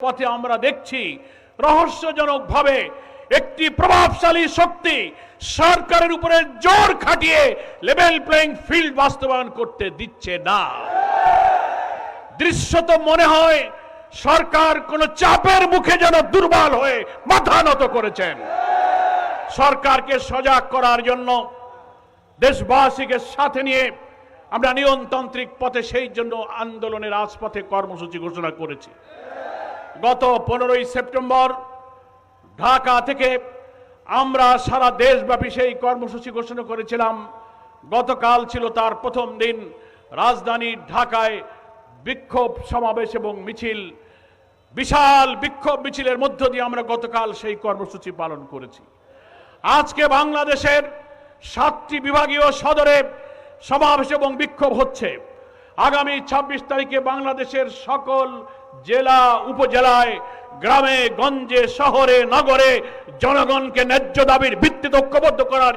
পথে আমরা দেখছি রহস্যজনকভাবে একটি প্রভাবশালী শক্তি সরকারের উপরে জোর খাটিয়ে লেভেল প্লেইং ফিল্ড বাস্তবায়ন করতে দিচ্ছে না। দৃশ্যত মনে হয় সরকার কোন চাপের মুখে যেন দুর্বল হয়ে মাথা নত করেছেন। সরকারকে সজাগ করার জন্য দেশবাসীকে সাথে নিয়ে আমরা নিয়মতান্ত্রিক পথে সেই জন্য আন্দোলনের রাজপথে কর্মসূচি ঘোষণা করেছি। গত পনেরোই সেপ্টেম্বর ঢাকা থেকে আমরা সারা দেশব্যাপী সেই কর্মসূচি ঘোষণা করেছিলাম। গতকাল ছিল তার প্রথম দিন। রাজধানী ঢাকায় বিক্ষোভ সমাবেশ এবং মিছিল, বিশাল বিক্ষোভ মিছিলের মধ্য দিয়ে আমরা গতকাল সেই কর্মসূচি পালন করেছি। আজকে বাংলাদেশের সাতটি বিভাগীয় সদরে সমাবেশ এবং বিক্ষোভ হচ্ছে। আগামী ২৬ তারিখে বাংলাদেশের সকল জেলা, উপজেলায়, গ্রামে, গঞ্জে, শহরে, নগরে জনগণকে ন্যায্য দাবির ভিত্তিতে ঐক্যবদ্ধ করার জন্য